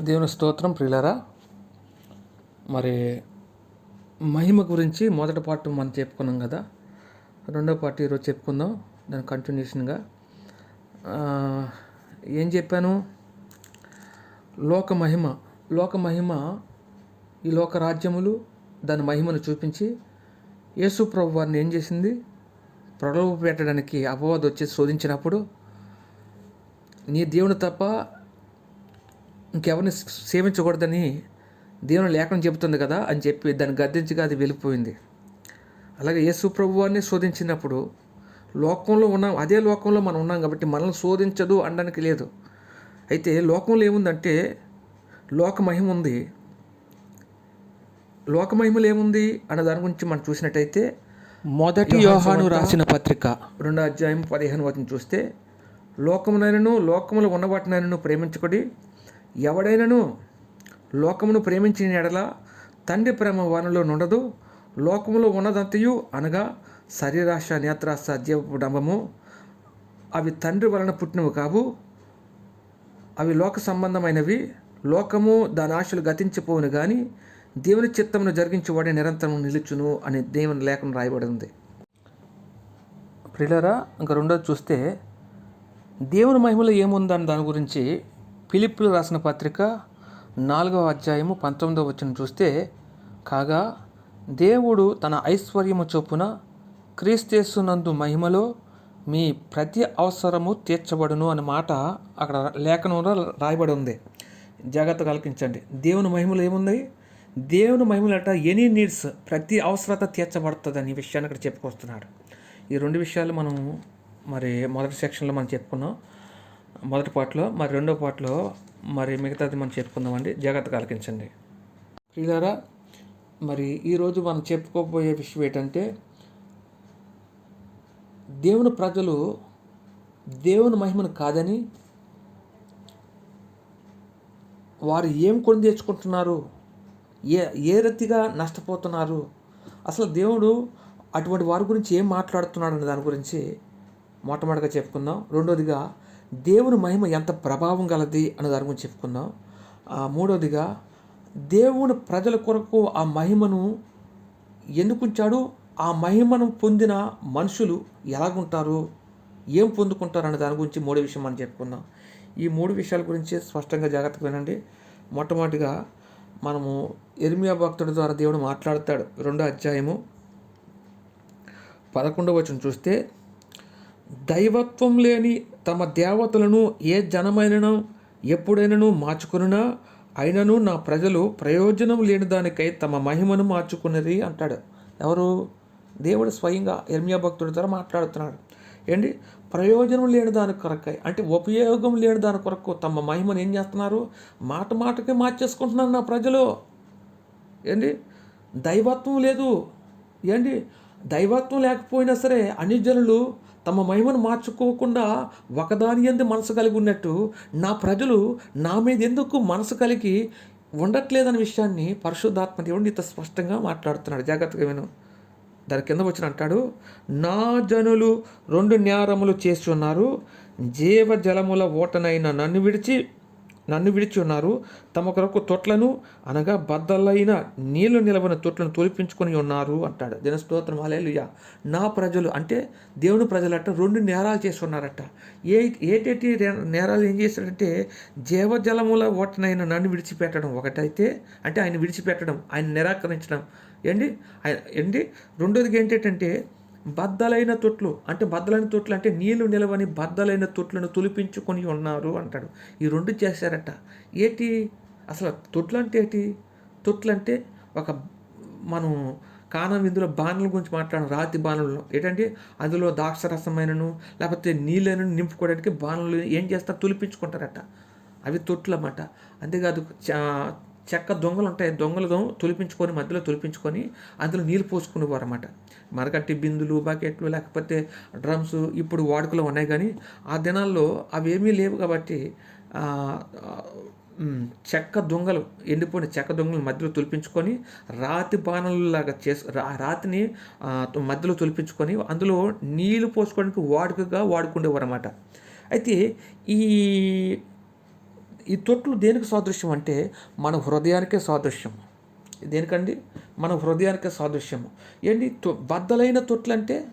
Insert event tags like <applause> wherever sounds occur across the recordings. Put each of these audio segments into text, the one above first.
దేవుని స్తోత్రం ప్రిలరా మరి మహిమ గురించి మొదటి పార్ట్ మనం చెప్పుకున్నాం కదా రెండో పార్ట్ ఈరోజు చెప్పుకుందాం దాని కంటిన్యూషన్గా ఏం చెప్పాను? లోక మహిమ లోక మహిమ ఈ లోక రాజ్యములు దాని మహిమను చూపించి యేసు ప్రభు వారిని ఏం చేసింది? ప్రలోభ పెట్టడానికి అపవాదం వచ్చి శోధించినప్పుడు నీ దేవుని తప్ప ఇంకెవరిని సేవించకూడదని దేవుని లేఖనం చెబుతుంది కదా అని చెప్పి దాన్ని గద్దించగా అది వెళ్ళిపోయింది. అలాగే యేసు ప్రభువాన్ని శోధించినప్పుడు లోకంలో ఉన్నాం అదే లోకంలో మనం ఉన్నాం కాబట్టి మనల్ని శోధించదు అనడానికి లేదు. అయితే లోకంలో ఏముందంటే లోక మహిమ ఉంది. లోక మహిమలో ఏముంది అన్న దాని గురించి మనం చూసినట్టయితే మొదటి యోహాను రాసిన పత్రిక. రెండో అధ్యాయం పదిహేను వచనం చూస్తే లోకమునైనను లోకములో ఉన్నవాటినైనను ప్రేమించుకొని ఎవడైనను లోకమును ప్రేమించిన ఎడల తండ్రి ప్రేమ వానిలో నుండదు లోకములో ఉన్నదంతయు అనగా శరీరాశ నేత్రాశ జీవపు డంబము. అవి తండ్రి వలన పుట్టినవి కావు. అవి లోక సంబంధమైనవి. లోకము దాని ఆశలు గతించిపోవును కానీ దేవుని చిత్తమును జరిగించేవాడే నిరంతరం నిలుచును అని దేవుని లేఖను రాయబడి ఉంది. ఇంకా రెండోది చూస్తే దేవుని మహిమలో ఏముందని దాని గురించి ఫిలిప్పులు రాసిన పత్రిక నాలుగవ అధ్యాయము పంతొమ్మిదవ వచ్చిన చూస్తే కాగా దేవుడు తన ఐశ్వర్యము చొప్పున క్రీస్తేస్తున్నందు మహిమలో మీ ప్రతి అవసరము తీర్చబడును అనే మాట అక్కడ లేఖనంలో రాయబడి ఉంది. జాగ్రత్త కల్పించండి దేవుని మహిమలో ఏముంది? దేవుని మహిమలట ఎనీ నీడ్స్ ప్రతి అవసరత తీర్చబడుతుంది అనే విషయాన్ని అక్కడ చెప్పుకొస్తున్నాడు. ఈ రెండు విషయాలు మనం మరి మొదటి సెక్షన్లో మనం చెప్పుకున్నాం. మొదటి పాటలో మరి రెండో పాటలో మరి మిగతాది మనం చెప్పుకుందామండి. జాగ్రత్త కలిగించండి ప్రియులారా మరి ఈరోజు మనం చెప్పుకోబోయే విషయం ఏంటంటే దేవుని ప్రజలు దేవుని మహిమను కాదని వారు ఏం కొని తెచ్చుకుంటున్నారు? ఏ ఏ రీతిగా నష్టపోతున్నారు? అసలు దేవుడు అటువంటి వారి గురించి ఏం మాట్లాడుతున్నాడు అనే దాని గురించి మొట్టమొదటిగా చెప్పుకుందాం. రెండోదిగా దేవుని మహిమ ఎంత ప్రభావం గలది అనే దాని గురించి చెప్పుకుందాం. ఆ, మూడోదిగా దేవుని ప్రజల కొరకు ఆ మహిమను ఎందుకు ఉంచాడు? ఆ మహిమను పొందిన మనుషులు ఎలాగుంటారు? ఏం పొందుకుంటారు అనే దాని గురించి మూడో విషయం మనం చెప్పుకుందాం. ఈ మూడు విషయాల గురించి స్పష్టంగా జాగ్రత్తగా వినండి. మొట్టమొదటిగా మనము ఎర్మియా భక్తుడి ద్వారా దేవుడు మాట్లాడతాడు. రెండో అధ్యాయము పదకొండవ వచనం చూస్తే దైవత్వం లేని తమ దేవతలను ఏ జనమైనను ఎప్పుడైనను మార్చుకున్నా? అయినను నా ప్రజలు ప్రయోజనం లేని దానికై తమ మహిమను మార్చుకున్నది అంటాడు. ఎవరు? దేవుడు స్వయంగా ఎర్మియా భక్తుడి ద్వారా మాట్లాడుతున్నాడు. ఏంటి? ప్రయోజనం లేని దాని కొరకై అంటే ఉపయోగం లేని దాని కొరకు తమ మహిమను ఏం చేస్తున్నారు? మాట మాటకే మార్చేసుకుంటున్నారు నా ప్రజలు. ఏంటి? దైవత్వం లేదు. ఏంటి? దైవత్వం లేకపోయినా సరే అన్ని జనులు తమ మహిమను మార్చుకోకుండా ఒకదాని ఎందు మనసు కలిగి ఉన్నట్టు నా ప్రజలు నా మీద ఎందుకు మనసు కలిగి ఉండట్లేదనే విషయాన్ని పరిశుద్ధాత్మ దేవుడు ఇంత స్పష్టంగా మాట్లాడుతున్నాడు. జాగ్రత్తగా విను. దాని కింద వచ్చిన అంటాడు నా జనులు రెండు నేరములు చేసి ఉన్నారు జీవ జలముల ఓటనైన నన్ను విడిచి నన్ను విడిచి ఉన్నారు. తమ కొరకు తొట్లను అనగా బద్దలైన నీళ్ళు నిలవన తొట్లను తొలిపించుకొని ఉన్నారు అంటాడు. దిన స్తోత్రం అలేలుయ నా ప్రజలు అంటే దేవుని ప్రజలట రెండు నేరాలు చేసి ఉన్నారట. ఏ ఏటేటి నేరాలు ఏం చేశాడంటే జీవజలముల ఓటనైన నన్ను విడిచిపెట్టడం ఒకటైతే అంటే ఆయన విడిచిపెట్టడం ఆయన నిరాకరించడం. ఏంటి? ఆయన ఏంటి? రెండోది ఏంటంటే బద్దలైన తొట్లు అంటే బద్దలైన తొట్లు అంటే నీళ్ళు నిలవని బద్దలైన తొట్లను తులిపించుకొని ఉన్నారు అంటాడు. ఈ రెండు చేశారట. ఏటి? అసలు తొట్లు అంటే ఏటి? తొట్లు అంటే ఒక మనం కానం ఇందులో బాణల గురించి మాట్లాడడం రాతి బాణలు ఏంటంటే అందులో ద్రాక్షరసమైనను లేకపోతే నీళ్ళను నింపుకోవడానికి బాణలు ఏం చేస్తారు? తులిపించుకుంటారట. అవి తొట్లు అన్నమాట అంతేకాదు చెక్క దొంగలు ఉంటాయి. దొంగలు తులిపించుకొని మధ్యలో తులిపించుకొని అందులో నీళ్ళు పోసుకునేవారు అనమాట మరకట్టి బిందులు బకెట్లు లేకపోతే డ్రమ్స్ ఇప్పుడు వాడుకలో ఉన్నాయి కానీ ఆ దినాల్లో అవి ఏమీ లేవు కాబట్టి చెక్క దొంగలు ఎండిపోయిన చెక్క దొంగలు మధ్యలో తులిపించుకొని రాతి బాణలలాగా చేసు రాతిని మధ్యలో తులిపించుకొని అందులో నీళ్ళు పోసుకోవడానికి వాడుకగా వాడుకుండేవారు అన్నమాట అయితే ఈ ఈ తొట్లు దేనికి సాదృశ్యం అంటే మన హృదయానికే సాదృశ్యం. దేనికండి? మన హృదయానికే సాదృశ్యము ఏంటి? తొ- బద్దలైన తొట్లు అంటే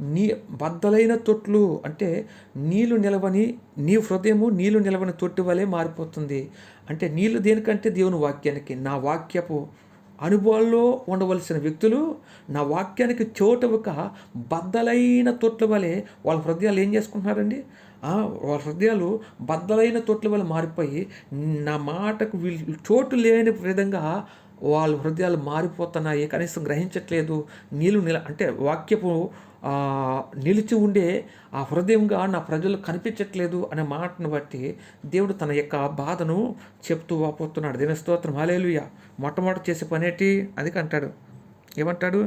నీ బద్దలైన తొట్లు అంటే నీళ్ళు నిలవని నీ హృదయము నీళ్ళు నిలవని తొట్టి వలె మారిపోతుంది. అంటే నీళ్ళు దేనికంటే? దేవుని వాక్యానికి. నా వాక్యపు అనుభవాల్లో ఉండవలసిన వ్యక్తులు నా వాక్యానికి చోటవక బద్దలైన తొట్ల వలె వాళ్ళ హృదయాలు ఏం చేసుకుంటున్నారండి? వాళ్ళ హృదయాలు బద్దలైన తోట్ల వల్ల మారిపోయి నా మాటకు వీళ్ళు చోటు లేని విధంగా వాళ్ళ హృదయాలు మారిపోతున్నాయి. కనీసం గ్రహించట్లేదు. నీళ్ళు నిల అంటే వాక్యపు నిలిచి ఉండే ఆ హృదయంగా నా ప్రజలు కనిపించట్లేదు అనే మాటను బట్టి దేవుడు తన యొక్క బాధను చెప్తూ వాపోతున్నాడు దీని స్తోత్రం. హలేలుయ మొట్టమొదటి చేసే పనేటి? అది అంటాడు ఏమంటాడు?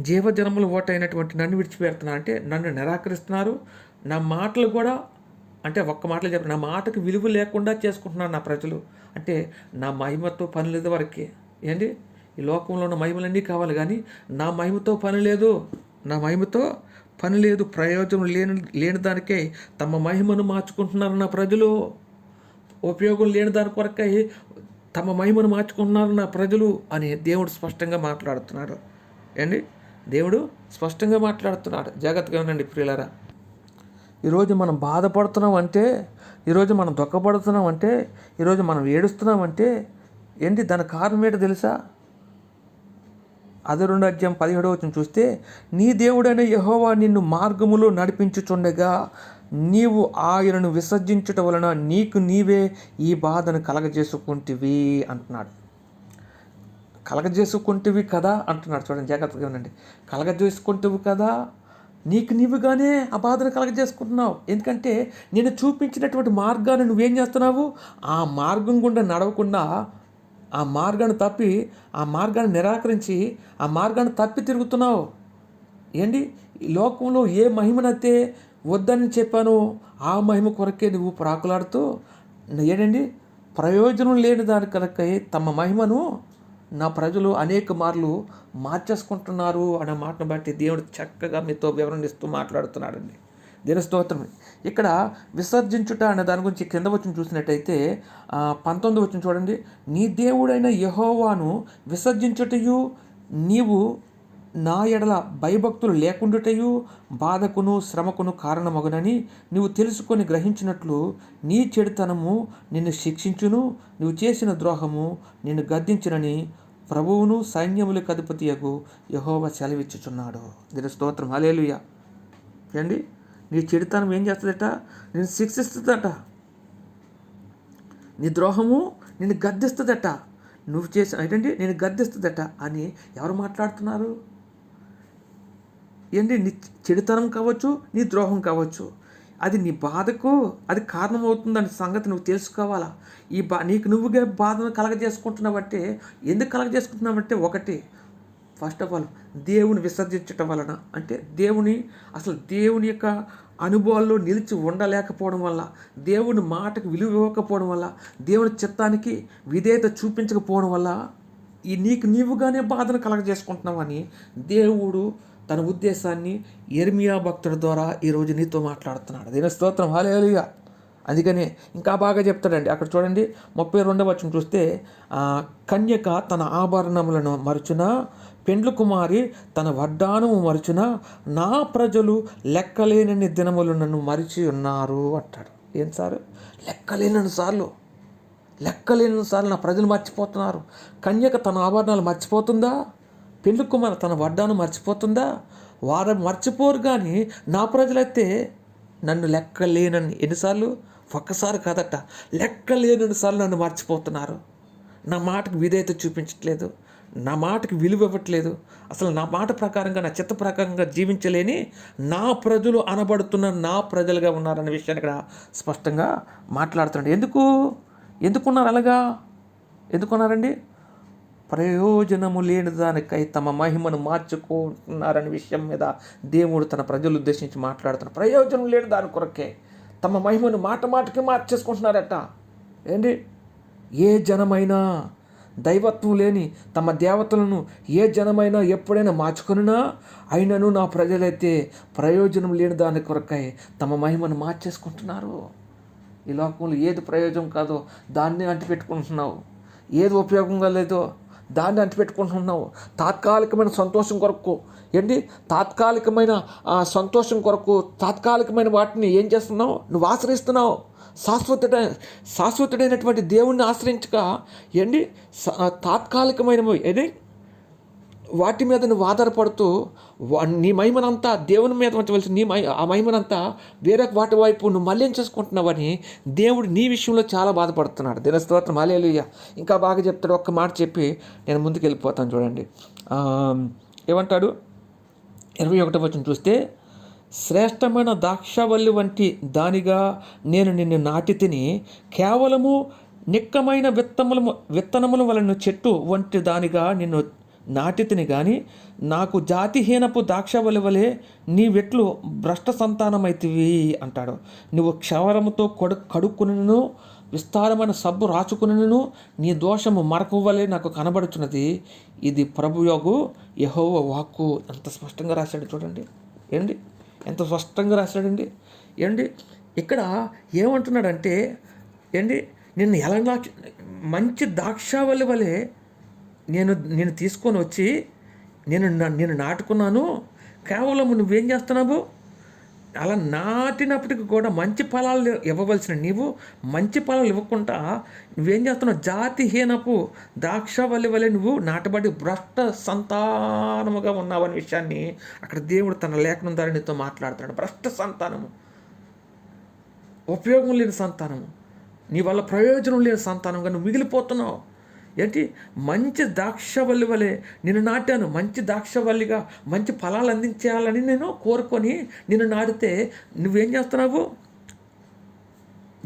జీవజనములు ఓటైనటువంటి నన్ను విడిచిపెడుతున్నారు అంటే నన్ను నిరాకరిస్తున్నారు. నా మాటలు కూడా అంటే ఒక్క మాటలు చెప్పి నా మాటకు విలువ లేకుండా చేసుకుంటున్నారు నా ప్రజలు. అంటే నా మహిమతో పని లేదు వరకే. ఏంటి? ఈ లోకంలో ఉన్న మహిమలన్నీ కావాలి కానీ నా మహిమతో పని లేదు. నా మహిమతో పని లేదు. ప్రయోజనం లేని లేని దానికే తమ మహిమను మార్చుకుంటున్నారు నా ప్రజలు. ఉపయోగం లేని దాని కొరకై తమ మహిమను మార్చుకుంటున్నారు నా ప్రజలు అని దేవుడు స్పష్టంగా మాట్లాడుతున్నాడు. ఏండి దేవుడు స్పష్టంగా మాట్లాడుతున్నాడు. జాగ్రత్తగా ఉండండి ప్రియులారా. ఈరోజు మనం బాధపడుతున్నాం అంటే ఈరోజు మనం దుఃఖపడుతున్నాం అంటే ఈరోజు మనం ఏడుస్తున్నాం అంటే ఏంటి దాని కారణం ఏంటో తెలుసా? అది రెండు అధ్యాయం పదిహేడవ వచ్చిన చూస్తే నీ దేవుడైన యహోవా నిన్ను మార్గములో నడిపించుచుండగా నీవు ఆయనను విసర్జించుట వలన నీకు నీవే ఈ బాధను కలగజేసుకుంటివి అంటున్నాడు. కలగజేసుకుంటివి కదా అంటున్నాడు. చూడండి జాగ్రత్తగా ఉండండి కలగజేసుకుంటివి కదా నీకు నీవుగానే ఆ బాధను కలగజేసుకుంటున్నావు. ఎందుకంటే నేను చూపించినటువంటి మార్గాన్ని నువ్వేం చేస్తున్నావు? ఆ మార్గం గుండా నడవకుండా ఆ మార్గాన్ని తప్పి ఆ మార్గాన్ని నిరాకరించి ఆ మార్గాన్ని తప్పి తిరుగుతున్నావు. ఏంటి? లోకంలో ఏ మహిమనైతే వద్దని చెప్పానో ఆ మహిమ కొరకే నువ్వు ప్రాకులాడుతూ ఏంటండి? ప్రయోజనం లేని దాని కనుక తమ మహిమను నా ప్రజలు అనేక మార్లు మార్చేసుకుంటున్నారు అనే మాటను బట్టి దేవుడు చక్కగా మీతో వివరణిస్తూ మాట్లాడుతున్నాడండి. దీని స్తోత్రం ఇక్కడ విసర్జించుట అనే దాని గురించి కింద వచ్చిన చూసినట్టయితే పంతొమ్మిది వచ్చిన చూడండి. నీ దేవుడైన యహోవాను విసర్జించుటయు నీవు నా ఎడల భయభక్తులు లేకుండుటయు బాధకును శ్రమకును కారణమగునని నీవు తెలుసుకొని గ్రహించినట్లు నీ చెడుతనము నిన్ను శిక్షించును నువ్వు చేసిన ద్రోహము నిన్ను గద్దించునని ప్రభువును సైన్యములు కదుపతియకు యహోవ సెలవిచ్చుచున్నాడు. దీని స్తోత్రం. హలేలుయ ఏండి నీ చెడుతనం ఏం చేస్తుందట? నేను శిక్షిస్తుందట. నీ ద్రోహము నిన్ను గద్దిస్తుందట. నువ్వు చేసిన ఏంటంటే నేను గద్దిస్తుందట అని ఎవరు మాట్లాడుతున్నారు? ఏంటి నీ చెడుతనం కావచ్చు నీ ద్రోహం కావచ్చు. అది నీ బాధకు అది కారణమవుతుందని సంగతి నువ్వు తెలుసుకోవాలా? ఈ బా నీకు నువ్వుగా బాధను కలగజేసుకుంటున్నావంటే ఎందుకు కలగజేసుకుంటున్నావంటే ఒకటి ఫస్ట్ ఆఫ్ ఆల్ దేవుని విసర్జించటం వలన. అంటే దేవుని అసలు దేవుని యొక్క అనుభవాల్లో నిలిచి ఉండలేకపోవడం వల్ల దేవుని మాటకు విలువ ఇవ్వకపోవడం వల్ల దేవుని చిత్తానికి విధేయత చూపించకపోవడం వల్ల ఈ నీకు నీవుగానే బాధను కలగజేసుకుంటున్నావని దేవుడు తన ఉద్దేశాన్ని ఎర్మియా భక్తుడి ద్వారా ఈరోజు నీతో మాట్లాడుతున్నాడు. దీని స్తోత్రం. హాలేలుగా అందుకనే ఇంకా బాగా చెప్తాడండి. అక్కడ చూడండి ముప్పై రెండవ వచ్చిన చూస్తే కన్యక తన ఆభరణములను మరచున పెండ్లు కుమారి తన వడ్డానము మరచున నా ప్రజలు లెక్కలేనన్ని దినములు నన్ను మరిచి ఉన్నారు అంటాడు. ఏం సార్? లెక్కలేనన్ని సార్లు. లెక్కలేనన్ని సార్లు నా ప్రజలు మర్చిపోతున్నారు. కన్యక తన ఆభరణాలు మర్చిపోతుందా? పెళ్ళి కుమార్ తన వడ్డాను మర్చిపోతుందా? వారు మర్చిపోరు కానీ నా ప్రజలైతే నన్ను లెక్కలేనని ఎన్నిసార్లు? ఒక్కసారి కాదట లెక్కలేనన్ని సార్లు నన్ను మర్చిపోతున్నారు. నా మాటకు విధేయత చూపించట్లేదు. నా మాటకు విలువ ఇవ్వట్లేదు. అసలు నా మాట ప్రకారంగా నా చిత్త ప్రకారంగా జీవించలేని నా ప్రజలు అనబడుతున్న నా ప్రజలుగా ఉన్నారనే విషయాన్ని ఇక్కడ స్పష్టంగా మాట్లాడుతున్నాడు. ఎందుకు? ఎందుకున్నారు అలాగా? ఎందుకున్నారండి? ప్రయోజనము లేని దానికై తమ మహిమను మార్చుకుంటున్నారనే విషయం మీద దేవుడు తన ప్రజలు ఉద్దేశించి మాట్లాడుతున్నారు ప్రయోజనం లేని దాని కొరకే తమ మహిమను మాట మాటకి మార్చేసుకుంటున్నారట. ఏంటి? ఏ జనమైనా దైవత్వం లేని తమ దేవతలను ఏ జనమైనా ఎప్పుడైనా మార్చుకొనినా? అయినను నా ప్రజలైతే ప్రయోజనం లేని దాని కొరకై తమ మహిమను మార్చేసుకుంటున్నారు. ఈ లోకంలో ఏది ప్రయోజనం కాదో దాన్ని అంటిపెట్టుకుంటున్నావు. ఏది ఉపయోగంగా లేదో దాన్ని అంటిపెట్టుకుంటున్నావు. తాత్కాలికమైన సంతోషం కొరకు. ఏంటి? తాత్కాలికమైన సంతోషం కొరకు. తాత్కాలికమైన వాటిని ఏం చేస్తున్నావు? నువ్వు ఆశ్రయిస్తున్నావు. శాశ్వతుడ శాశ్వతుడైనటువంటి దేవుణ్ణి ఆశ్రయించక. ఏంటి? తాత్కాలికమైనవి తాత్కాలికమైన ఏది వాటి మీద నువ్వు ఆధారపడుతూ వా- నీ మహిమనంతా దేవుని మీద ఉంచవలసి నీ మై ఆ మహిమనంతా వేరొక వాటి వైపు నువ్వు మళ్ళీ చేసుకుంటున్నావని దేవుడు నీ విషయంలో చాలా బాధపడుతున్నాడు. దినస్తోత్రం అలేలుయ్య ఇంకా బాగా చెప్తాడు. ఒక్క మాట చెప్పి నేను ముందుకు వెళ్ళిపోతాను చూడండి ఏమంటాడు? ఇరవై ఒకటో వచ్చిన చూస్తే శ్రేష్టమైన ద్రాక్షవల్లి వంటి దానిగా నేను నిన్ను నాటి తిని కేవలము నిక్కమైన విత్తముల విత్తనముల వలన చెట్టు వంటి దానిగా నిన్ను నాటితిని గాని కానీ నాకు జాతిహీనపు ద్రాక్షవల్లి వలె నీ వెట్లు భ్రష్ట సంతానమైతివి అంటాడు. నువ్వు క్షవరముతో కొడు కడుక్కునను విస్తారమైన సబ్బు రాచుకునను నీ దోషము మరకు వలె నాకు కనబడుచున్నది. ఇది ప్రభుయోగు యహోవ వాక్కు. ఎంత స్పష్టంగా రాశాడు చూడండి. ఏంటి? ఎంత స్పష్టంగా రాశాడండి? ఏంటి? ఇక్కడ ఏమంటున్నాడంటే ఏంటి? నిన్ను ఎలా మంచి ద్రాక్షావల్లి వలె నేను నేను తీసుకొని వచ్చి నేను నా- నేను నాటుకున్నాను. కేవలం నువ్వేం చేస్తున్నావు? అలా నాటినప్పటికి కూడా మంచి ఫలాలు ఇవ్వవలసిన నీవు మంచి ఫలాలు ఇవ్వకుండా నువ్వేం చేస్తున్నావు? జాతిహీనపు ద్రాక్షవల్లి వలె నువ్వు నాటబడి భ్రష్ట సంతానముగా ఉన్నావు అనే విషయాన్ని అక్కడ దేవుడు తన లేఖనం ద్వారా నీతో మాట్లాడుతున్నాడు. భ్రష్ట సంతానము. ఉపయోగం లేని సంతానము. నీ వల్ల ప్రయోజనం లేని సంతానంగా నువ్వు మిగిలిపోతున్నావు. ఏంటి? మంచి ద్రాక్షవల్లి వలె నేను నాటాను. మంచి ద్రాక్షవల్లిగా మంచి ఫలాలు అందించాలని నేను కోరుకొని నిన్ను నాటితే నువ్వేం చేస్తున్నావు?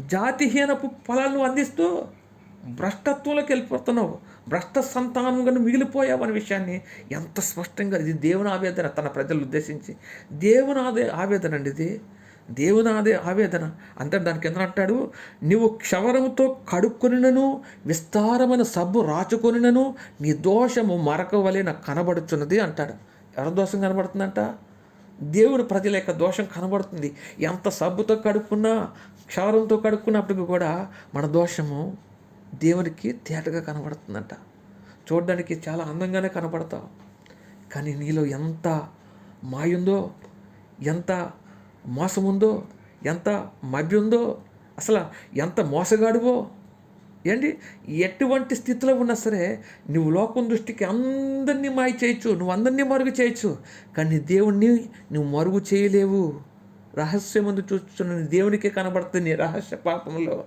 జాతిహీనపు ఫలాలను అందిస్తూ భ్రష్టత్వంలోకి వెళ్ళిపోతున్నావు. భ్రష్ట సంతానంగా మిగిలిపోయావు అనే విషయాన్ని ఎంత స్పష్టంగా ఇది దేవుని ఆవేదన తన ప్రజలు ఉద్దేశించి. దేవుని ఆదే ఆవేదన అండి ఇది. దేవుని ఆదే ఆవేదన. అంటే దానికి ఎంత అంటాడు? నీవు క్షవరముతో కడుక్కొనినను విస్తారమైన సబ్బు రాచుకొనినను నీ దోషము మరక వలె కనబడుచున్నది అంటాడు. ఎవరి దోషం కనబడుతుందంట? దేవుని ప్రజల యొక్క దోషం కనబడుతుంది. ఎంత సబ్బుతో కడుక్కున్నా క్షవరంతో కడుక్కున్నప్పటికీ కూడా మన దోషము దేవునికి తేటగా కనబడుతుందంట. చూడడానికి చాలా అందంగానే కనబడతావు. కానీ నీలో ఎంత మాయుందో ఎంత మోసం ఉందో ఎంత మభ్య ఉందో అసలు ఎంత మోసగాడువో. ఏంటి? ఎటువంటి స్థితిలో ఉన్నా సరే నువ్వు లోకం దృష్టికి అందరినీ మాయ చేయొచ్చు నువ్వు అందరినీ మరుగు చేయొచ్చు కానీ దేవుణ్ణి నువ్వు మరుగు చేయలేవు. రహస్యం ముందు చూస్తున్న నీ దేవునికే కనబడుతుంది నీ రహస్య పాపంలో.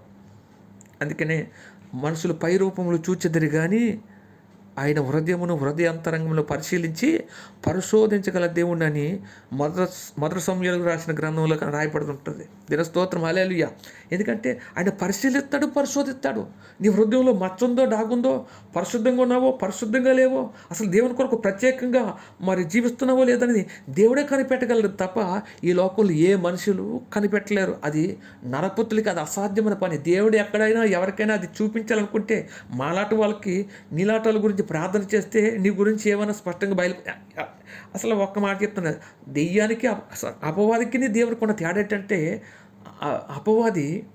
అందుకనే మనుషులు పై రూపంలో చూచెదరు కానీ ఆయన హృదయమును హృదయాంతరంగంలో పరిశీలించి పరిశోధించగల దేవుడని మొదటి మొదటి సమయాలకు రాసిన గ్రంథంలో రాయబడుతుంటుంది దినస్తోత్రం. అలేలుయ్య ఎందుకంటే ఆయన పరిశీలిస్తాడు పరిశోధిస్తాడు. నీ హృదయంలో మచ్చందో డాగుందో పరిశుద్ధంగా ఉన్నావో పరిశుద్ధంగా లేవో అసలు దేవుని కొరకు ప్రత్యేకంగా మరి జీవిస్తున్నావో లేదనేది దేవుడే కనిపెట్టగలడు తప్ప ఈ లోకంలో ఏ మనుషులు కనిపెట్టలేరు. అది నరపుత్రులకి అది అసాధ్యమైన పని. దేవుడు ఎక్కడైనా ఎవరికైనా అది చూపించాలనుకుంటే మాలాట వాళ్ళకి నీలాటాల వాళ్ళ గురించి ప్రార్థన చేస్తే నీ గురించి ఏమైనా స్పష్టంగా బయలు అసలు ఒక్క మాట చెప్తున్నా. దెయ్యానికి అపవాదికి నీ దేవుడికి ఉన్న తేడా ఏంటంటే అపవాది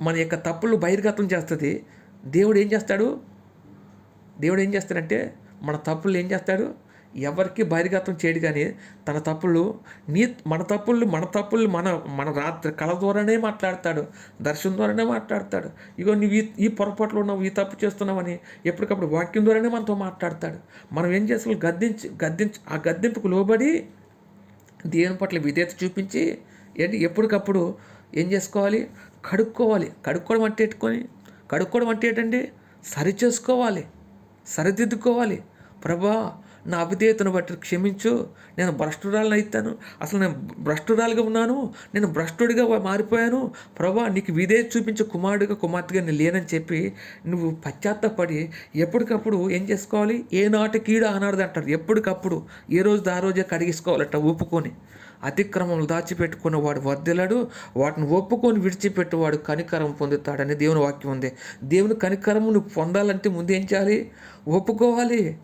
మన యొక్క తప్పులు బహిర్గతం చేస్తుంది. దేవుడు ఏం చేస్తాడు? దేవుడు ఏం చేస్తాడంటే మన తప్పులు ఏం చేస్తాడు? ఎవరికి బహిర్గతం చేయడు కానీ తన తప్పులు నీ మన తప్పులు మన తప్పులు మన మన రాత్రి కళ ద్వారానే మాట్లాడతాడు. దర్శనం ద్వారానే మాట్లాడతాడు. ఇగో నువ్వు ఈ ఈ పొరపాట్లు ఉన్నావు ఈ తప్పు చేస్తున్నావని ఎప్పటికప్పుడు వాక్యం ద్వారానే మనతో మాట్లాడతాడు. మనం ఏం చేస్తాం? గద్దించి గద్దించి ఆ గద్దింపుకు లోబడి దేవుని పట్ల విధేయత చూపించి ఏంటి? ఎప్పటికప్పుడు ఏం చేసుకోవాలి? కడుక్కోవాలి. కడుక్కోవడం అంటే ఎట్టుకొని? కడుక్కోవడం అంటే ఏంటండి సరి చేసుకోవాలి సరిదిద్దుకోవాలి. ప్రభా నా అవిధేయతను బట్టి క్షమించు. నేను భ్రష్టురాలను అవుతాను అసలు నేను భ్రష్టురాలుగా ఉన్నాను. నేను భ్రష్టుడిగా మారిపోయాను. ప్రభా నీకు విధేయత చూపించే కుమారుడిగా కుమార్తెగా నేను లేనని చెప్పి నువ్వు పశ్చాత్తపడి ఎప్పటికప్పుడు ఏం చేసుకోవాలి? ఏ నాటి కీడు అంటారు. ఎప్పటికప్పుడు ఏ రోజు ఆ రోజే కడిగేసుకోవాలట ఒప్పుకొని. అతిక్రమములు దాచిపెట్టుకున్న వాడు వర్దిలాడు వాటిని ఒప్పుకొని విడిచిపెట్టువాడు కనికరం పొందుతాడని దేవుని వాక్యం ఉంది. దేవుని కనికరము నువ్వు పొందాలంటే ముందు ఏం చేయాలి? ఒప్పుకోవాలి.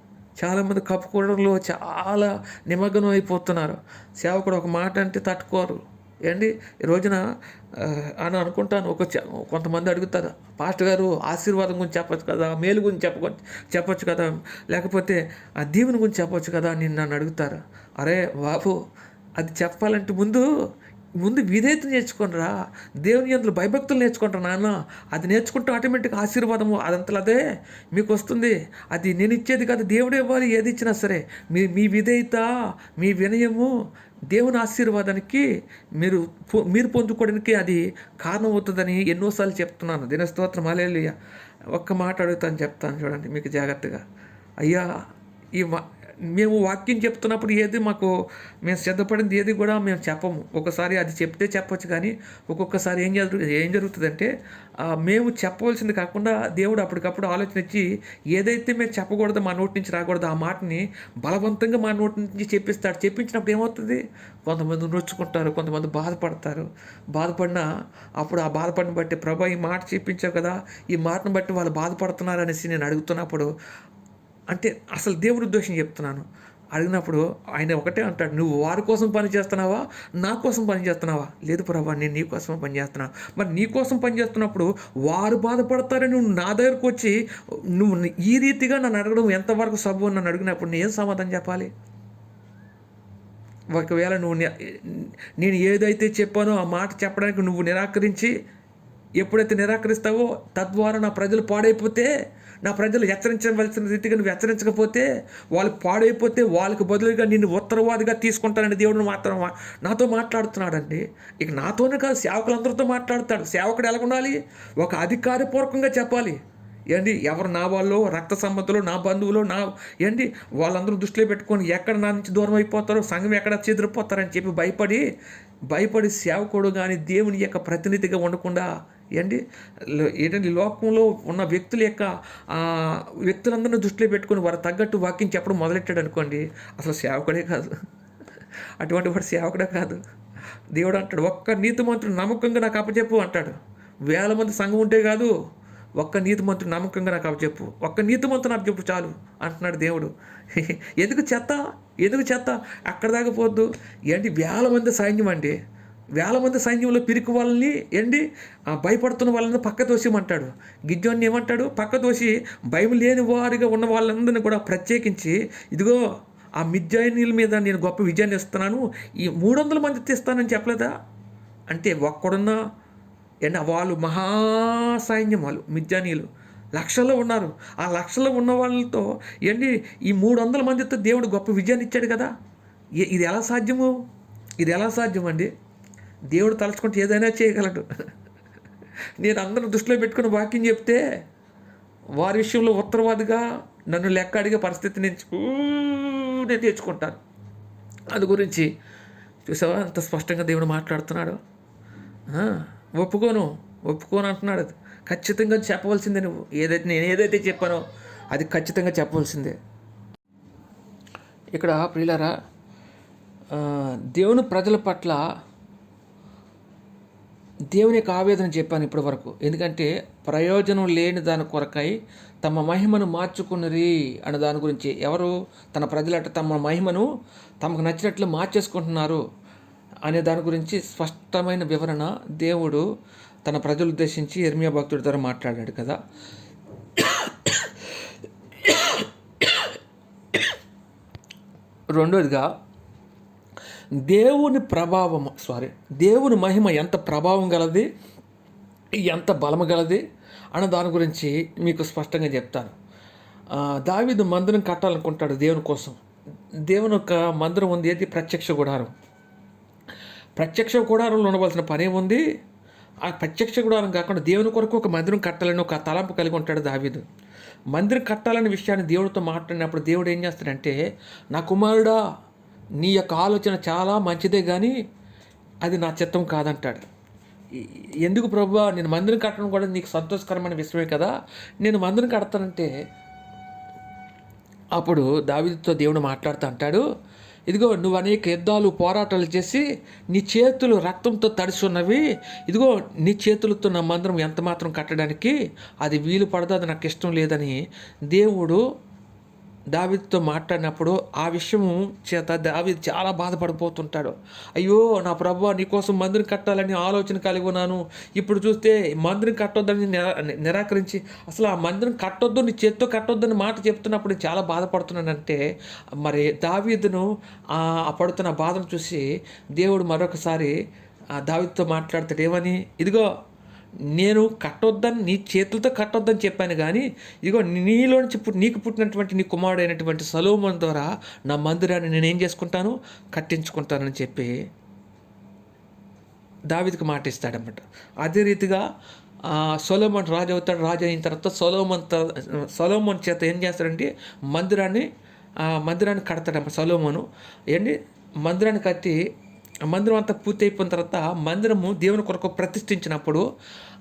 చాలామంది కప్పుకోవడంలో చాలా నిమగ్నం అయిపోతున్నారు. సేవకుడు ఒక మాట అంటే తట్టుకోరు. ఏండి ఈ రోజున అని అనుకుంటాను. ఒక చ- కొంతమంది అడుగుతారు పాస్టర్ గారు ఆశీర్వాదం గురించి చెప్పచ్చు కదా? మేలు గురించి చెప్ప చెప్పచ్చు కదా? లేకపోతే ఆ దీవెన గురించి చెప్పచ్చు కదా? అని నన్ను అడుగుతారు. అరే బాబు అది చెప్పాలంటే ముందు ముందు విధేయత నేర్చుకోనరా దేవుని ఎందులో భయభక్తులు నేర్చుకుంటారు నాన్న. అది నేర్చుకుంటే ఆటోమేటిక్ ఆశీర్వాదము అదంతలో అదే. మీకు వస్తుంది. అది నేను ఇచ్చేది కాదు దేవుడే ఇవ్వాలి ఏది ఇచ్చినా సరే. మీ మీ విధేయత మీ వినయము దేవుని ఆశీర్వాదానికి మీరు పొ- మీరు పొందుకోవడానికి అది కారణం అవుతుందని ఎన్నోసార్లు చెప్తున్నాను. దీని స్తోత్రం అలేలుయ్య ఒక్క మాట అడుగుతాను చెప్తాను. చూడండి మీకు జాగ్రత్తగా. అయ్యా ఈ మా మేము వాక్యం చెప్తున్నప్పుడు ఏది మాకు మేము సిద్ధపడింది ఏది కూడా మేము చెప్పము. ఒకసారి అది చెప్తే చెప్పొచ్చు కానీ ఒక్కొక్కసారి ఏం జరుగు ఏం జరుగుతుందంటే మేము చెప్పవలసింది కాకుండా దేవుడు అప్పటికప్పుడు ఆలోచన ఇచ్చి ఏదైతే మేము చెప్పకూడదో మా నోటి నుంచి రాకూడదు ఆ మాటని బలవంతంగా మా నోటి నుంచి చెప్పిస్తాడు. చెప్పించినప్పుడు ఏమవుతుంది? కొంతమంది నొచ్చుకుంటారు కొంతమంది బాధపడతారు. బాధపడినా అప్పుడు ఆ బాధపడిన బట్టి ప్రభా ఈ మాట చెప్పించావు కదా ఈ మాటను బట్టి వాళ్ళు బాధపడుతున్నారు అనేసి నేను అడుగుతున్నప్పుడు అంటే అసలు దేవుడి ఉద్దేశం చెప్తున్నాను. అడిగినప్పుడు ఆయన ఒకటే అంటాడు నువ్వు వారి కోసం పని చేస్తున్నావా? నా కోసం పని చేస్తున్నావా? లేదు ప్రభా నేను నీకోసం పని చేస్తున్నా. మరి నీ కోసం పని చేస్తున్నప్పుడు వారు బాధపడతారని నువ్వు నా దగ్గరకు వచ్చి నువ్వు ఈ రీతిగా నన్ను అడగడం ఎంతవరకు సబ్బు నన్ను అడిగినప్పుడు నేను సమాధానం చెప్పాలి? ఒకవేళ నువ్వు నేను ఏదైతే చెప్పానో ఆ మాట చెప్పడానికి నువ్వు నిరాకరించి ఎప్పుడైతే నిరాకరిస్తావో తద్వారా నా ప్రజలు పాడైపోతే నా ప్రజలు హెచ్చరించవలసిన రీతిగా నువ్వు హెచ్చరించకపోతే వాళ్ళు పాడైపోతే వాళ్ళకి బదులుగా నిన్ను ఉత్తరవాదిగా తీసుకుంటానని దేవుడు మాత్రం నాతో మాట్లాడుతున్నాడండి. ఇక నాతోనే కాదు సేవకులందరితో మాట్లాడతాడు. సేవకుడు ఎలా ఉండాలి? ఒక అధికారపూర్వకంగా చెప్పాలి. ఏంటి ఎవరు నా వాళ్ళు రక్త సంబంధులు నా బంధువులు నా ఏంటి వాళ్ళందరూ దృష్టిలో పెట్టుకొని ఎక్కడ నా నుంచి దూరం అయిపోతారో సంఘం ఎక్కడ చెదిరిపోతారని చెప్పి భయపడి భయపడి సేవకుడు కానీ దేవుని యొక్క ప్రతినిధిగా ఉండకుండా ఏంటి? ఏంటంటే లోకంలో ఉన్న వ్యక్తుల యొక్క వ్యక్తులందరినీ దృష్టిలో పెట్టుకొని వారు తగ్గట్టు వాక్యం చెప్పడం మొదలెట్టాడు అనుకోండి అసలు సేవకుడే కాదు. అటువంటి వాడు సేవకుడే కాదు. దేవుడు అంటాడు ఒక్క నీతి మంత్రుడు నమ్మకంగా నాకు అప్పచెప్పు అంటాడు. వేల మంది సంఘం ఉంటే కాదు ఒక్క నీతి మంత్రుడు నమ్మకంగా నాకు అప్పచెప్పు. ఒక్క నీతిమంతుడు నాకు చెప్పు చాలు అంటున్నాడు దేవుడు. <laughs> ఎందుకు చెత్త? ఎందుకు చెత్త? అక్కడ దాకా పోద్దు. ఏంటి? వేల మంది సైన్యం అండి. వేల మంది సైన్యంలో పిరికి వాళ్ళని ఏంటి ఆ భయపడుతున్న వాళ్ళని పక్క తోసేయమంటాడు. గిజ్జోన్ని ఏమంటాడు? పక్క తోసి భయం లేని వారిగా ఉన్న వాళ్ళందరినీ కూడా ప్రత్యేకించి ఇదిగో ఆ మిద్యాయనీల మీద నేను గొప్ప విజయాన్ని ఇస్తున్నాను. ఈ మూడు వందల మంది తెస్తానని చెప్పలేదా? అంటే ఒక్కడున్నా ఏంటి వాళ్ళు మహా సైన్యం వాళ్ళు మిజ్జానీయులు. లక్షల్లో ఉన్నారు. ఆ లక్షల్లో ఉన్న వాళ్ళతో ఏంటి ఈ మూడు వందల మందితో దేవుడు గొప్ప విజయాన్ని ఇచ్చాడు కదా? ఇది ఎలా సాధ్యము? ఇది ఎలా సాధ్యం అండి దేవుడు తలుచుకుంటే ఏదైనా చేయగలడు. నేను అందరూ దృష్టిలో పెట్టుకుని వాక్యం చెప్తే వారి విషయంలో ఉత్తరవాదిగా నన్ను లెక్క అడిగే పరిస్థితి నుంచి నేను తెచ్చుకుంటాను అది గురించి చూసావా? అంత స్పష్టంగా దేవుడు మాట్లాడుతున్నాడు. ఒప్పుకోను ఒప్పుకోను అంటున్నాడు అది. ఖచ్చితంగా చెప్పవలసిందే నువ్వు. ఏదైతే నేను ఏదైతే చెప్పానో అది ఖచ్చితంగా చెప్పవలసిందే. ఇక్కడ ప్రియులారా దేవుని ప్రజల పట్ల దేవుని యొక్క ఆవేదన చెప్పాను ఇప్పటి వరకు. ఎందుకంటే ప్రయోజనం లేని దాని కొరకై తమ మహిమను మార్చుకున్నరి అనే దాని గురించి ఎవరు తన ప్రజలట తమ మహిమను తమకు నచ్చినట్లు మార్చేసుకుంటున్నారు అనే దాని గురించి స్పష్టమైన వివరణ దేవుడు తన ప్రజలు ఉద్దేశించి ఎర్మియా భక్తుడి ద్వారా మాట్లాడాడు కదా. రెండోదిగా దేవుని ప్రభావం సారీ దేవుని మహిమ ఎంత ప్రభావం గలది ఎంత బలము గలది అన్న దాని గురించి మీకు స్పష్టంగా చెప్తాను. దావిదు మందిరం కట్టాలనుకుంటాడు దేవుని కోసం. దేవుని యొక్క మందిరం ఉంది ఏది? ప్రత్యక్ష గుడారం. ప్రత్యక్ష గుడారంలో ఉండవలసిన పని ఏముంది? ఆ ప్రత్యక్ష గుడారం కాకుండా దేవుని కొరకు ఒక మందిరం కట్టాలని ఒక తలంపు కలిగి ఉంటాడు దావీదు. మందిరం కట్టాలనే విషయాన్ని దేవుడితో మాట్లాడినప్పుడు దేవుడు ఏం చేస్తాడంటే నా కుమారుడా నీ యొక్క ఆలోచన చాలా మంచిదే కానీ అది నా చిత్తం కాదంటాడు. ఎందుకు ప్రభు నేను మందిరం కట్టడం కూడా నీకు సంతోషకరమైన విషయమే కదా? నేను మందిరం కడతానంటే అప్పుడు దావీదుతో దేవుడు మాట్లాడుతూ అంటాడు ఇదిగో నువ్వు అనేక యుద్ధాలు పోరాటాలు చేసి నీ చేతులు రక్తంతో తడిసి ఉన్నవి ఇదిగో నీ చేతులతో నా మందిరం ఎంత మాత్రం కట్టడానికి అది వీలు పడదు అది నాకు ఇష్టం లేదని దేవుడు దావిద్తో మాట్లాడినప్పుడు ఆ విషయము చేత దావిద్ చాలా బాధపడిపోతుంటాడు. అయ్యో నా ప్రభు నీకోసం మందిని కట్టాలని ఆలోచన కలిగి ఉన్నాను. ఇప్పుడు చూస్తే మందిని కట్టొద్దని నిరా నిరాకరించి అసలు ఆ మందిని కట్టొద్దు నీ చేత్తో కట్టొద్దని మాట చెప్తున్నప్పుడు నేను చాలా బాధపడుతున్నానంటే మరి దావీదును ఆ పడుతున్న బాధను చూసి దేవుడు మరొకసారి ఆ మాట్లాడతాడు. ఏమని? ఇదిగో నేను కట్టొద్దని నీ చేతులతో కట్టొద్దని చెప్పాను కానీ ఇదిగో నీలో నుంచి పుట్టి నీకు పుట్టినటువంటి నీ కుమారుడైనటువంటి సలోమన్ ద్వారా నా మందిరాన్ని నేను ఏం చేసుకుంటాను? కట్టించుకుంటానని చెప్పి దావిదికి మాట ఇస్తాడనమాట అదే రీతిగా సొలోమన్ రాజు అవుతాడు రాజు అయిన తర్వాత సొలోమన్ సొలోమన్ చేత ఏం చేస్తాడంటే మందిరాన్ని మందిరాన్ని కడతాడన్నమాట సొలోమోను. ఏంటి? మందిరాన్ని కట్టి మందిరం అంతా పూర్తి అయిపోయిన తర్వాత మందిరము దేవుని కొరకు ప్రతిష్ఠించినప్పుడు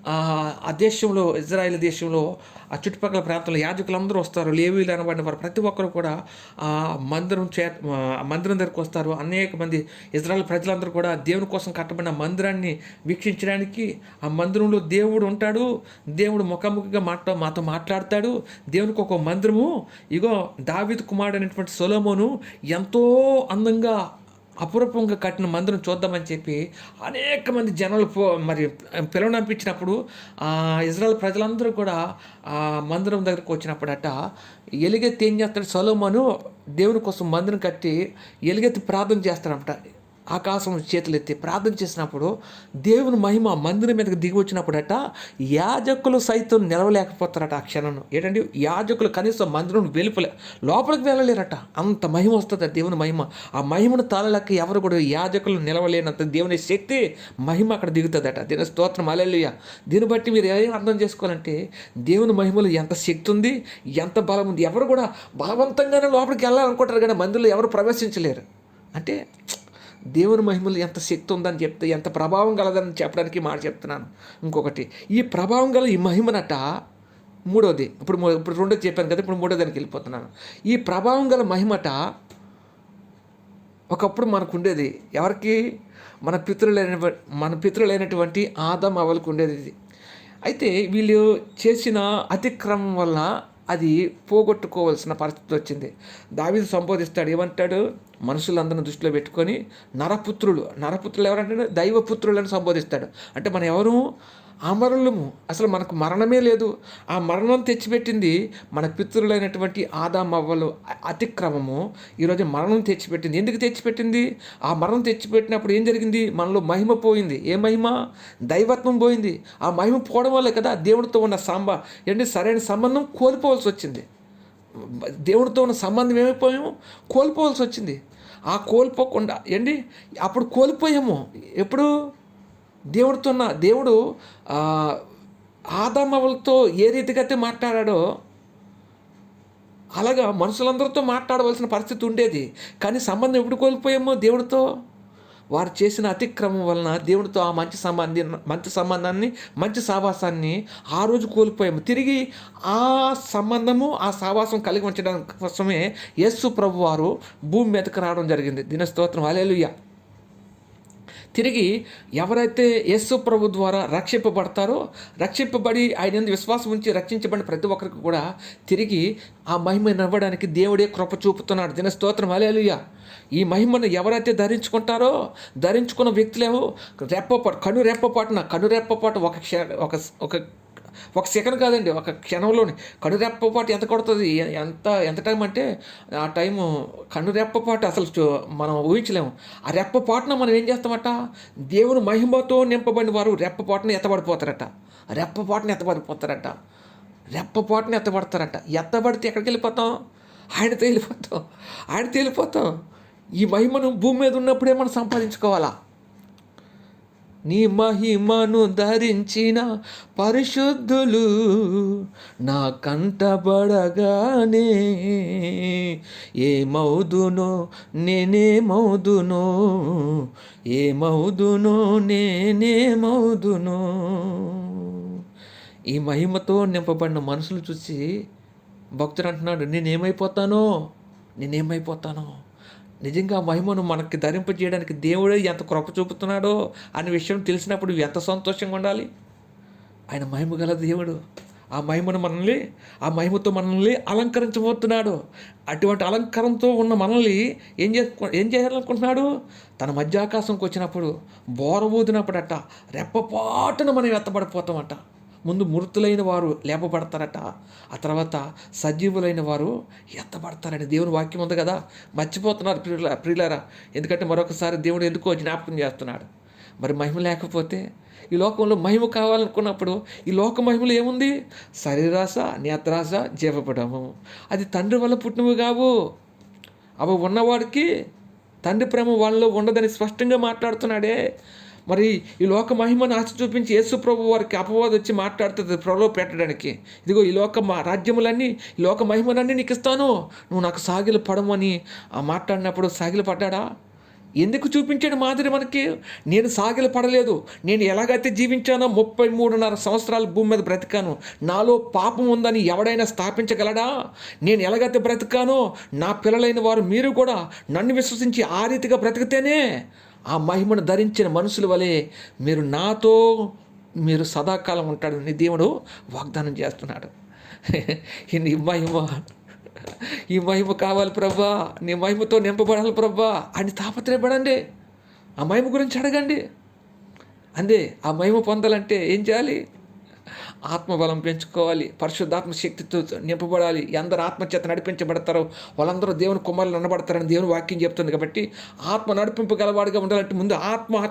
ఆ దేశంలో ఇజ్రాయెల్ దేశంలో ఆ చుట్టుపక్కల ప్రాంతంలో యాజకులందరూ వస్తారు. లేవీలు అనబడిన వారు ప్రతి ఒక్కరు కూడా ఆ మందిరం చే ఆ మందిరం దగ్గరికి వస్తారు. అనేక మంది ఇజ్రాయెల్ ప్రజలందరూ కూడా దేవుని కోసం కట్టబడిన మందిరాన్ని వీక్షించడానికి ఆ మందిరంలో దేవుడు ఉంటాడు. దేవుడు ముఖాముఖిగా మాట మాతో మాట్లాడతాడు. దేవునికి ఒక మందిరము. ఇగో దావీదు కుమారుడు అనేటువంటి సొలోమోను ఎంతో అందంగా అపురూపంగా కట్టిన మందిరం చూద్దామని చెప్పి అనేక మంది జనాలు మరి పిలవనంపించినప్పుడు ఇజ్రాయల్ ప్రజలందరూ కూడా ఆ మందిరం దగ్గరకు వచ్చినప్పుడట ఎలుగెత్తి ఏం చేస్తాడు? సలోమను దేవుని కోసం మందిరం కట్టి ఎలుగెత్తి ప్రార్థన చేస్తాడంట. ఆకాశం చేతులెత్తి ప్రార్థన చేసినప్పుడు దేవుని మహిమ మందిరం మీదకి దిగి వచ్చినప్పుడట యాజకులు సైతం నిలవలేకపోతారట ఆ క్షణంలో. ఏంటంటే యాజకులు కనీసం మందిరం వెలుపలే లోపలికి వెళ్ళలేరట. అంత మహిమ వస్తుంది దేవుని మహిమ. ఆ మహిమను తాళలేక ఎవరు కూడా యాజకులు నిలవలేనంత దేవుని శక్తి మహిమ అక్కడ దిగుతుందట. దీని స్తోత్రం అలెలుయ దీన్ని బట్టి మీరు ఏం అర్థం చేసుకోవాలంటే దేవుని మహిమలో ఎంత శక్తి ఉంది ఎంత బలం ఉంది. ఎవరు కూడా బలవంతంగానే లోపలికి వెళ్ళాలనుకుంటారు కానీ మందిలో ఎవరు ప్రవేశించలేరు. అంటే దేవుని మహిమలు ఎంత శక్తి ఉందని చెప్తే ఎంత ప్రభావం గలదని చెప్పడానికి మాట చెప్తున్నాను. ఇంకొకటి ఈ ప్రభావం గల ఈ మహిమనట మూడోది ఇప్పుడు ఇప్పుడు రెండోది చెప్పాను కదా ఇప్పుడు మూడో దానికి వెళ్ళిపోతున్నాను. ఈ ప్రభావం గల మహిమట ఒకప్పుడు మనకు ఉండేది. ఎవరికి? మన పితృలైన మన పితృలైనటువంటి ఆదం అవలకు ఉండేది. ఇది అయితే వీళ్ళు చేసిన అతిక్రమం వల్ల అది పోగొట్టుకోవాల్సిన పరిస్థితి వచ్చింది. దావీదు సంబోధిస్తాడు ఏమంటాడు? మనుషులందరిని దృష్టిలో పెట్టుకొని నరపుత్రులు నరపుత్రులు ఎవరంటే దైవపుత్రులను సంబోధిస్తాడు. అంటే మనం ఎవరు? అమరులము అసలు మనకు మరణమే లేదు. ఆ మరణం తెచ్చిపెట్టింది మన పితృలైనటువంటి ఆదామవ్వలు అతిక్రమము. ఈరోజు మరణం తెచ్చిపెట్టింది. ఎందుకు తెచ్చిపెట్టింది? ఆ మరణం తెచ్చిపెట్టినప్పుడు ఏం జరిగింది? మనలో మహిమ పోయింది. ఏ మహిమ? దైవత్వం పోయింది. ఆ మహిమ పోవడం వల్ల కదా దేవుడితో ఉన్న సాంబ ఏంటి సరైన సంబంధం కోల్పోవాల్సి వచ్చింది. దేవుడితో ఉన్న సంబంధం ఏమైపోయాము? కోల్పోవాల్సి వచ్చింది. ఆ కోల్పోకుండా ఏంటి? అప్పుడు కోల్పోయాము. ఎప్పుడు? దేవుడితో ఉన్న దేవుడు ఆ, ఆదామవులతో ఏ రీతిగా అయితే మాట్లాడాడో అలాగా మనుషులందరితో మాట్లాడవలసిన పరిస్థితి ఉండేది. కానీ సంబంధం ఎప్పుడు కోల్పోయామో దేవుడితో? వారు చేసిన అతిక్రమం వలన దేవుడితో ఆ మంచి సంబంధి మంచి సంబంధాన్ని మంచి సావాసాన్ని ఆ రోజు కోల్పోయాము. తిరిగి ఆ సంబంధము ఆ సావాసం కలిగి ఉంచడానికి కోసమే యేసు ప్రభు వారు భూమి మీదకి రావడం జరిగింది. దినస్తోత్రం. అలేలుయ్య తిరిగి ఎవరైతే యేసు ప్రభు ద్వారా రక్షింపబడతారో రక్షింపబడి ఆయన విశ్వాసం ఉంచి రక్షించబడిన ప్రతి ఒక్కరికి కూడా తిరిగి ఆ మహిమను ఇవ్వడానికి దేవుడే కృప చూపుతున్నాడు. దిన స్తోత్రం. అలేలుయ ఈ మహిమను ఎవరైతే ధరించుకుంటారో ధరించుకున్న వ్యక్తులేమో రెప్పపాటు కను రెప్పపాటున కను రెప్పపాటు ఒక క్ష ఒక ఒక ఒక సెకండ్ కాదండి ఒక క్షణంలోనే. కనురెప్పపాటు ఎంత కొడుతుంది? ఎంత ఎంత టైం అంటే ఆ టైము కనురెప్పపాటు అసలు చూ- మనం ఊహించలేము. ఆ రెప్పపాటున మనం ఏం చేస్తామట? దేవుని మహిమతో నింపబడిన వారు రెప్పపాటున ఎత్తబడిపోతారట. రెప్పపాటున ఎత్తబడిపోతారట. రెప్పపాటున ఎత్తబడతారట. ఎత్తబడితే ఎక్కడికి వెళ్ళిపోతాం? ఆయనతో వెళ్ళిపోతాం. ఆయనతో వెళ్ళిపోతాం. ఈ మహిమను భూమి మీద ఉన్నప్పుడే మనం సంపాదించుకోవాలా? నీ మహిమను ధరించిన పరిశుద్ధులు నా కంటబడగానే. ఏమవుదునో నేనేమవుదునో? ఏమవుదునో నేనేమవుదునో? ఈ మహిమతో నింపబడిన మనుషులు చూసి భక్తుడు అంటున్నాడు నేనేమైపోతానో? నేనేమైపోతానో? నిజంగా మహిమను మనకి ధరింపజేయడానికి దేవుడే ఎంత కృప చూపుతున్నాడో అనే విషయం తెలిసినప్పుడు ఎంత సంతోషంగా ఉండాలి? ఆయన మహిమ గల దేవుడు. ఆ మహిమను మనల్ని ఆ మహిమతో మనల్ని అలంకరించబోతున్నాడు. అటువంటి అలంకరణతో ఉన్న మనల్ని ఏం చేసుకో ఏం చేయాలనుకుంటున్నాడు? తన మధ్యాకాశంకి వచ్చినప్పుడు బోర ఊదినప్పుడట రెప్పపాటున మనం ఎత్తబడిపోతామట. ముందు మృతులైన వారు లేపబడతారట. ఆ తర్వాత సజీవులైన వారు ఎత్తబడతారని దేవుని వాక్యం ఉంది కదా? మర్చిపోతున్నారు ప్రియుల ప్రియులారా. ఎందుకంటే మరొకసారి దేవుడు ఎందుకో జ్ఞాపకం చేస్తున్నాడు. మరి మహిమ లేకపోతే ఈ లోకంలో మహిమ కావాలనుకున్నప్పుడు ఈ లోక మహిమలో ఏముంది? శరీరాశ నేత్రాశ జీవపడము అది తండ్రి వల్ల పుట్టినవి కావు. అవి ఉన్నవాడికి తండ్రి ప్రేమ వాళ్ళలో ఉండదని స్పష్టంగా మాట్లాడుతున్నాడే. మరి ఈ లోక మహిమను ఆశ చూపించి యేసు ప్రభు వారికి అపవాదం వచ్చి మాట్లాడుతుంది ప్రలో పెట్టడానికి. ఇదిగో ఈ లోక మా రాజ్యములన్నీ ఈ లోక మహిమలన్నీ నీకు ఇస్తాను. నువ్వు నాకు సాగిలు పడమని ఆ మాట్లాడినప్పుడు సాగిలు పడ్డాడా? ఎందుకు చూపించాడు మాదిరి మనకి? నేను సాగిలు పడలేదు. నేను ఎలాగైతే జీవించానో ముప్పై మూడున్నర సంవత్సరాలు భూమి మీద బ్రతికాను. నాలో పాపం ఉందని ఎవడైనా స్థాపించగలడా? నేను ఎలాగైతే బ్రతికానో నా పిల్లలైన వారు మీరు కూడా నన్ను విశ్వసించి ఆ రీతిగా బ్రతికితేనే ఆ మహిమను ధరించిన మనుషుల వలె మీరు నాతో మీరు సదాకాలం ఉంటాడని దేవుడు వాగ్దానం చేస్తున్నాడు. <laughs> ఈ మహిమ ఈ మహిమ కావాలి ప్రభా. నీ మహిమతో నింపబడాలి ప్రభా. అని తాపత్రయపడండి. ఆ మహిమ గురించి అడగండి. అందే ఆ మహిమ పొందాలంటే ఏం చేయాలి? ఆత్మబలం పెంచుకోవాలి పరిశుద్ధాత్మ శక్తితో నింపబడాలి. ఎందరు ఆత్మచేత నడిపించబడతారో వాళ్ళందరూ దేవుని కుమారులు అనబడతారని దేవుని వాక్యం చెప్తుంది కాబట్టి ఆత్మ నడిపింపు గలవాడిగా ఉండాలంటే ముందు ఆత్మ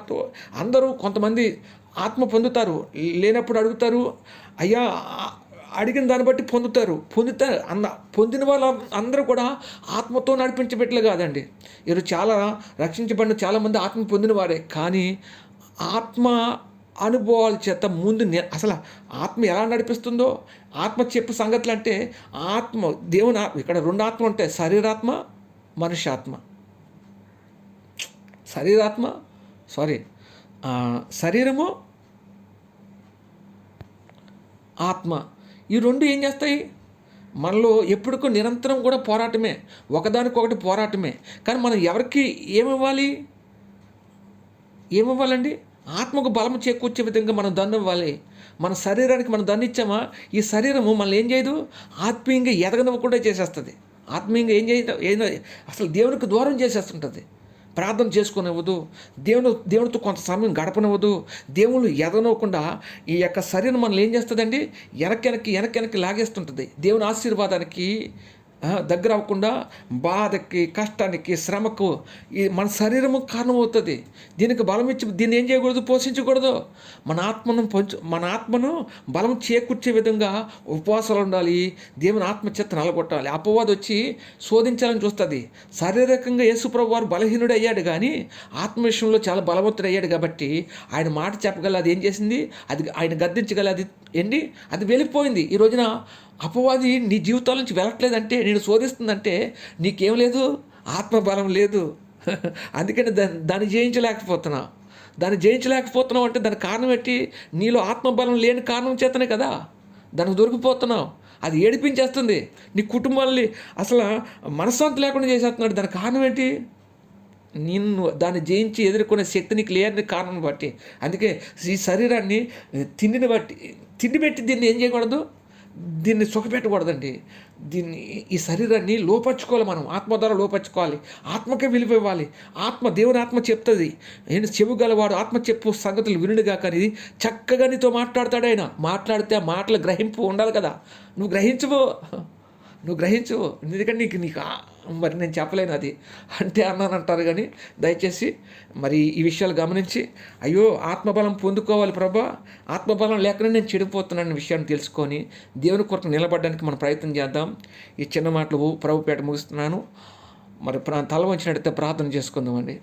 అందరూ కొంతమంది ఆత్మ పొందుతారు లేనప్పుడు అడుగుతారు అయ్యా అడిగిన దాన్ని బట్టి పొందుతారు. పొందుతారు అన్న పొందిన వాళ్ళ అందరూ కూడా ఆత్మతో నడిపించబెట్టలే కాదండి. ఈరోజు చాలా రక్షించబడిన చాలామంది ఆత్మ పొందిన వారే. కానీ ఆత్మ అనుభవాల చేత ముందు అసలు ఆత్మ ఎలా నడిపిస్తుందో ఆత్మ చెప్పు సంగతులు అంటే ఆత్మ దేవుని ఆత్మ ఇక్కడ రెండు ఆత్మ ఉంటాయి శరీరాత్మ మనుష్యాత్మ. శరీరాత్మ సారీ శరీరము ఆత్మ. ఈ రెండు ఏం చేస్తాయి? మనలో ఎప్పటికో నిరంతరం కూడా పోరాటమే ఒకదానికొకటి పోరాటమే. కానీ మనం ఎవరికి ఏమివ్వాలి? ఏమివ్వాలండి? ఆత్మకు బలము చేకూర్చే విధంగా మనం దన్ను ఇవ్వాలి మన శరీరానికి మనం దన్ను ఇచ్చామా ఈ శరీరము మనల్ని ఏం చేయదు? ఆత్మీయంగా ఎదగనివ్వకుండా చేసేస్తుంది. ఆత్మీయంగా ఏం చేయటం ఏం అసలు దేవునికి దూరం చేసేస్తుంటుంది. ప్రార్థన చేసుకునివ్వదు. దేవుని దేవునితో కొంత సమయం గడపనివ్వదు. దేవుళ్ళు ఎదగనివ్వకుండా ఈ యొక్క శరీరం మనల్ని ఏం చేస్తుందండి? వెనక్కి వెనక్కి వెనక్కి వెనక్కి లాగేస్తుంటుంది. దేవుని ఆశీర్వాదానికి దగ్గర అవ్వకుండా బాధకి కష్టానికి శ్రమకు ఈ మన శరీరము కారణమవుతుంది. దీనికి బలం ఇచ్చి దీన్ని ఏం చేయకూడదు? పోషించకూడదు. మన ఆత్మను పంచు మన ఆత్మను బలం చేకూర్చే విధంగా ఉపవాసాలు ఉండాలి. దేవుని ఆత్మచేత నలగొట్టాలి. అపవాదం వచ్చి శోధించాలని చూస్తుంది. శారీరకంగా యేసుప్రభు వారు బలహీనుడు అయ్యాడు కానీ ఆత్మ విషయంలో చాలా బలవంతుడు అయ్యాడు కాబట్టి ఆయన మాట చెప్పగల అది ఏం చేసింది? అది ఆయన గద్దించగల అది ఏంటి? అది వెళ్ళిపోయింది ఈ రోజున అపవాది నీ జీవితాల నుంచి వెళ్ళట్లేదంటే నేను శోధిస్తుందంటే నీకేం లేదు ఆత్మబలం లేదు. <laughs> అందుకని దాన్ని దాన్ని జయించలేకపోతున్నా. దాన్ని జయించలేకపోతున్నావు అంటే దాని కారణం ఏంటి? నీలో ఆత్మబలం లేని కారణం చేతనే కదా. దానికి దొరికిపోతున్నావు. అది ఏడిపించేస్తుంది. నీ కుటుంబాన్ని అసలు మనశ్శాంతి లేకుండా చేసేస్తున్నాడు. దాని కారణం ఏంటి? నిన్ను దాన్ని జయించి ఎదుర్కొనే శక్తి నీకు లేని కారణం బట్టి. అందుకే ఈ శరీరాన్ని తిండిని బట్టి తిండి పెట్టి దీన్ని ఏం చేయకూడదు? దీన్ని సుఖపెట్టకూడదండి దీన్ని ఈ శరీరాన్ని లోపరుచుకోవాలి మనం. ఆత్మ ద్వారా లోపరుచుకోవాలి. ఆత్మకే విలువ ఇవ్వాలి. ఆత్మ దేవుని ఆత్మ చెప్తుంది. నేను చెవు గలవాడు ఆత్మ చెప్పు సంగతులు వినుడుగా కానీ చక్కగా నీతో మాట్లాడతాడు ఆయన. మాట్లాడితే ఆ మాటలు గ్రహింపు ఉండాలి కదా. నువ్వు గ్రహించవు? నువ్వు గ్రహించు. ఎందుకంటే నీకు నీకు మరి నేను చెప్పలేను అది. అంటే అన్నాను అంటారు కానీ దయచేసి మరి ఈ విషయాలు గమనించి అయ్యో ఆత్మబలం పొందుకోవాలి ప్రభా. ఆత్మబలం లేకుండా నేను చెడిపోతున్నాను విషయాన్ని తెలుసుకొని దేవుని కొరకు నిలబడడానికి మనం ప్రయత్నం చేద్దాం. ఈ చిన్న మాటలు ప్రభుపేట ముగిస్తున్నాను. మరి తల వంచినట్టయితే ప్రార్థన చేసుకుందామండి.